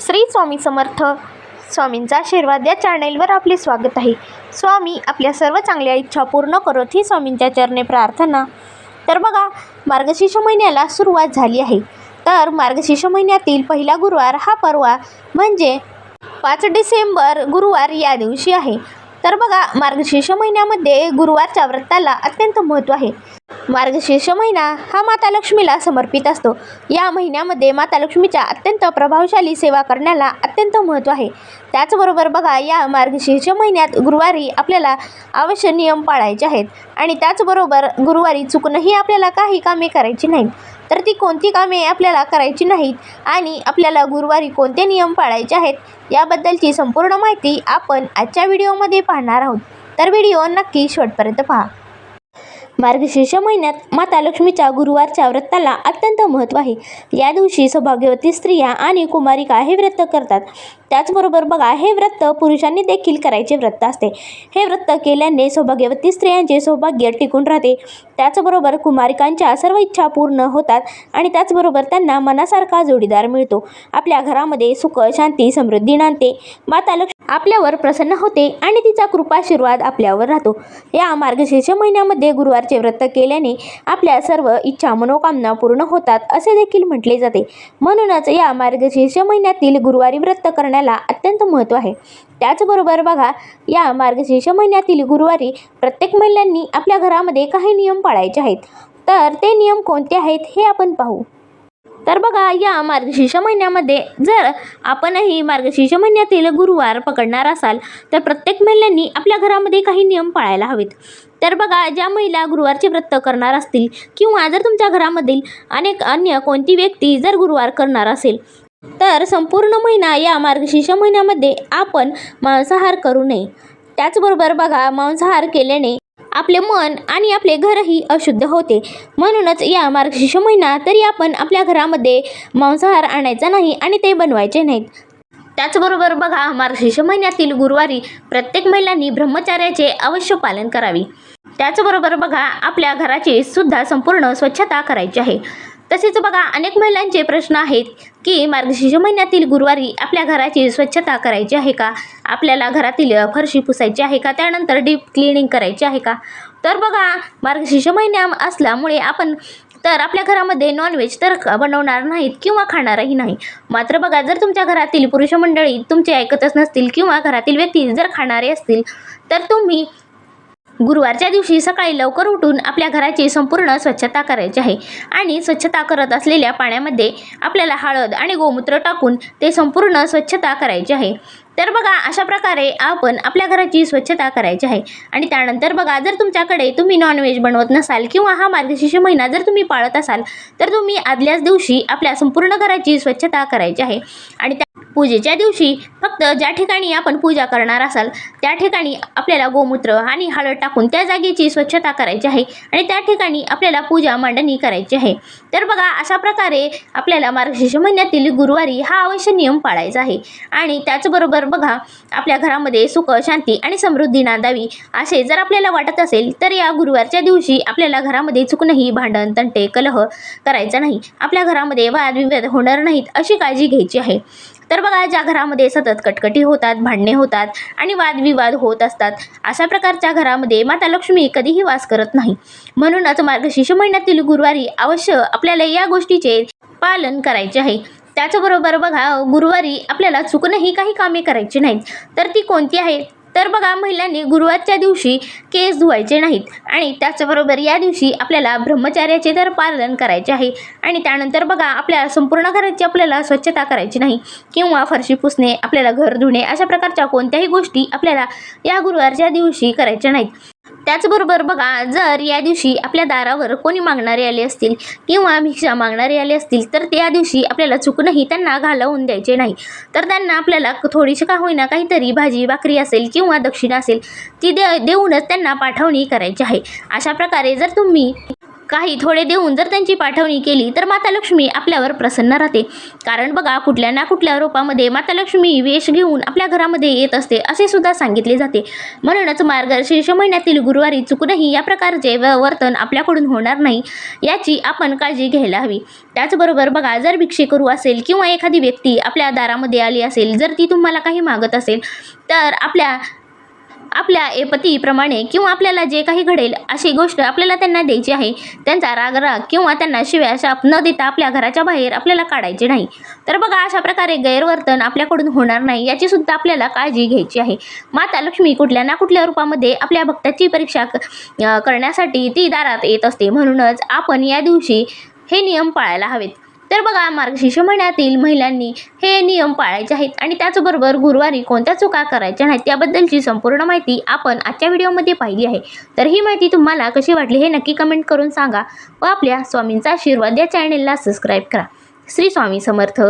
श्री स्वामी समर्थ. स्वामींचा आशीर्वाद या चॅनेलवर आपले स्वागत आहे. स्वामी आपल्या सर्व चांगल्या इच्छा पूर्ण करत ही स्वामींच्या चरणे प्रार्थना. तर बघा मार्गशीर्ष महिन्याला सुरुवात झाली आहे. तर मार्गशीर्ष महिन्यातील पहिला गुरुवार हा परवा म्हणजे पाच डिसेंबर गुरुवार या दिवशी आहे. तर बघा मार्गशीर्ष महिन्यामध्ये गुरुवारच्या व्रताला अत्यंत महत्त्व आहे. मार्गशीर्ष महिना हा माता लक्ष्मीला समर्पित असतो. या महिन्यामध्ये माता लक्ष्मीच्या अत्यंत प्रभावशाली सेवा करण्याला अत्यंत महत्त्व आहे. त्याचबरोबर बघा या मार्गशीर्ष महिन्यात गुरुवारी आपल्याला अवश्य नियम पाळायचे आहेत आणि त्याचबरोबर गुरुवारी चुकूनही आपल्याला काही कामे करायची नाहीत. तर ती कोणती कामे आपल्याला करायची नाहीत आणि आपल्याला गुरुवारी कोणते नियम पाळायचे आहेत याबद्दलची संपूर्ण माहिती आपण आजच्या व्हिडिओमध्ये पाहणार आहोत. तर व्हिडिओ नक्की शेवटपर्यंत पहा. मार्गशीर्ष महिन्यात माता लक्ष्मीच्या गुरुवारच्या व्रताला अत्यंत महत्त्व आहे. या दिवशी सौभाग्यवती स्त्रिया आणि कुमारिका हे व्रत करतात. त्याचबरोबर बघा हे व्रत पुरुषांनी देखील करायचे व्रत असते. हे व्रत केल्याने सौभाग्यवती स्त्रियांचे सौभाग्य टिकून राहते. त्याचबरोबर कुमारिकांच्या सर्व इच्छा पूर्ण होतात आणि त्याचबरोबर त्यांना मनासारखा जोडीदार मिळतो. आपल्या घरामध्ये सुख शांती समृद्धी नांदते. माता लक्ष्मी आपल्यावर प्रसन्न होते आणि तिचा कृपाशीर्वाद आपल्यावर राहतो. या मार्गशीर्ष महिन्यामध्ये गुरुवारचे व्रत केल्याने आपल्या सर्व इच्छा मनोकामना पूर्ण होतात असे देखील म्हटले जाते. म्हणूनच या मार्गशीर्ष महिन्यातील गुरुवारी व्रत करण्याला अत्यंत महत्त्व आहे. त्याचबरोबर बघा या मार्गशीर्ष महिन्यातील गुरुवारी प्रत्येक महिलांनी आपल्या घरामध्ये काही नियम पाळायचे आहेत. तर ते नियम कोणते आहेत हे आपण पाहू. तर बघा या मार्गशीर्ष महिन्यामध्ये जर आपणही मार्गशीर्ष महिन्यातील गुरुवार पकडणार असाल तर प्रत्येक महिलांनी आपल्या घरामध्ये काही नियम पाळायला हवेत. तर बघा ज्या महिला गुरुवारचे व्रत करणार असतील किंवा जर तुमच्या घरामधील अनेक अन्य कोणती व्यक्ती जर गुरुवार करणार असेल तर संपूर्ण महिना या मार्गशीर्ष महिन्यामध्ये आपण मांसाहार करू नये. त्याचबरोबर बघा मांसाहार केल्याने आपले मन आणि आपले घरही अशुद्ध होते. म्हणूनच या मार्गशीर्ष महिना तरी आपण आपल्या घरामध्ये मांसाहार आणायचा नाही आणि ते बनवायचे नाहीत. त्याचबरोबर बघा मार्गशीर्ष महिन्यातील गुरुवारी प्रत्येक महिलांनी ब्रह्मचार्याचे अवश्य पालन करावे. त्याचबरोबर बघा आपल्या घराची सुद्धा संपूर्ण स्वच्छता करायची आहे. तसेच बघा अनेक महिलांचे प्रश्न आहेत की मार्गशीर्ष महिन्यातील गुरुवारी आपल्या घराची स्वच्छता करायची आहे का? आपल्याला घरातील फरशी पुसायची आहे का? त्यानंतर डीप क्लिनिंग करायची आहे का? तर बघा मार्गशीर्ष महिन्या असल्यामुळे आपण तर आपल्या घरामध्ये नॉनव्हेज तर बनवणार नाहीत किंवा खाणारही नाही. मात्र बघा जर तुमच्या घरातील पुरुष मंडळी तुमचे ऐकतच नसतील किंवा घरातील व्यक्ती जर खाणारे असतील तर तुम्ही गुरुवारच्या दिवशी सकाळी लवकर उठून आपल्या घराची संपूर्ण स्वच्छता करायची आहे. आणि स्वच्छता करत असलेल्या पाण्यामध्ये आपल्याला हळद आणि गोमूत्र टाकून ते संपूर्ण स्वच्छता करायची आहे. तर बघा अशा प्रकारे आपण आपल्या घराची स्वच्छता करायची आहे. आणि त्यानंतर बघा जर तुमच्याकडे तुम्ही नॉनव्हेज बनवत नसाल किंवा हा मार्गशीर्ष महिना जर तुम्ही पाळत असाल तर तुम्ही आदल्याच दिवशी आपल्या संपूर्ण घराची स्वच्छता करायची आहे. आणि त्या पूजेच्या दिवशी फक्त ज्या ठिकाणी आपण पूजा करणार असाल त्या ठिकाणी आपल्याला गोमूत्र आणि हळद टाकून त्या जागेची स्वच्छता करायची आहे आणि त्या ठिकाणी आपल्याला पूजा मांडणी करायची आहे. तर बघा अशा प्रकारे आपल्याला मार्गशीर्ष महिन्यातील गुरुवारी हा अवश्य नियम पाळायचा आहे. आणि त्याचबरोबर बघा आपल्या घरामध्ये सुख शांती आणि समृद्धी नांदावी असे जर आपल्याला वाटत असेल तर या गुरुवारच्या दिवशी आपल्याला घरामध्ये चुकूनही भांडण तंटे कलह करायचा नाही. आपल्या घरामध्ये वादविवाद होणार नाहीत अशी काळजी घ्यायची आहे. तर बघा ज्या घरामध्ये सतत कटकटी होतात भांडणे होतात आणि वादविवाद होत असतात अशा प्रकारच्या घरामध्ये माता लक्ष्मी कधीही वास करत नाही. म्हणूनच मार्गशीर्ष महिन्यातील गुरुवारी अवश्य आपल्याला या गोष्टीचे पालन करायचे आहे. त्याचबरोबर बघा गुरुवारी आपल्याला चुकूनही काही कामे करायची नाहीत. तर ती कोणती आहेत? तर बघा महिलांनी गुरुवारच्या दिवशी केस धुवायचे नाहीत आणि त्याचबरोबर या दिवशी आपल्याला ब्रह्मचार्याचे तर पालन करायचे आहे आणि त्यानंतर बघा आपल्या संपूर्ण घराची आपल्याला स्वच्छता करायची नाही किंवा फरशी पुसणे आपल्याला घर धुणे अशा प्रकारच्या कोणत्याही गोष्टी आपल्याला या गुरुवारच्या दिवशी करायच्या नाहीत. त्याचबरोबर बघा जर या दिवशी आपल्या दारावर कोणी मागणारे आले असतील किंवा भिक्षा मागणारे आले असतील तर त्या दिवशी आपल्याला चुकूनही त्यांना घालवून द्यायचे नाही. तर त्यांना आपल्याला थोडीशी का होईना काहीतरी भाजी भाकरी असेल किंवा दक्षिणा असेल ती दे देऊनच त्यांना पाठवणी करायची आहे. अशा प्रकारे जर तुम्ही काही थोडे देऊन जर त्यांची पाठवणी केली तर माता लक्ष्मी आपल्यावर प्रसन्न राहते. कारण बघा कुठल्या ना कुठल्या रूपामध्ये माता लक्ष्मी वेश घेऊन आपल्या घरामध्ये येत असते असे सुद्धा सांगितले जाते. म्हणूनच मार्गशीर्ष महिन्यातील गुरुवारी चुकूनही या प्रकारचे व- वर्तन आपल्याकडून होणार नाही याची आपण काळजी घ्यायला हवी. त्याचबरोबर बघा जर भिक्षेकरू असेल किंवा एखादी व्यक्ती आपल्या दारामध्ये आली असेल जर ती तुम्हाला काही मागत असेल तर आपल्या आपल्या एपतीप्रमाणे किंवा आपल्याला जे काही घडेल अशी गोष्ट आपल्याला त्यांना द्यायची आहे त्यांचा रागराग किंवा त्यांना शिव्या शाप न देता आपल्या घराच्या बाहेर आपल्याला काढायचे नाही. तर बघा अशा प्रकारे गैरवर्तन आपल्याकडून होणार नाही याची सुद्धा आपल्याला काळजी घ्यायची आहे. माता लक्ष्मी कुठल्या ना कुठल्या रूपामध्ये आपल्या भक्ताची परीक्षा क- करण्यासाठी ती दारात येत असते. म्हणूनच आपण या दिवशी हे नियम पाळायला हवेत. तर बघा मार्गशीर्ष महिन्यातील महिलांनी हे नियम पाळायचे आहेत आणि त्याचबरोबर गुरुवारी कोणत्या चुका करायच्या नाहीत त्याबद्दलची संपूर्ण माहिती आपण आजच्या व्हिडिओमध्ये पाहिली आहे. तर ही माहिती तुम्हाला कशी वाटली हे नक्की कमेंट करून सांगा व आपल्या स्वामींचा आशीर्वाद या चॅनेलला सबस्क्राईब करा. श्री स्वामी समर्थ.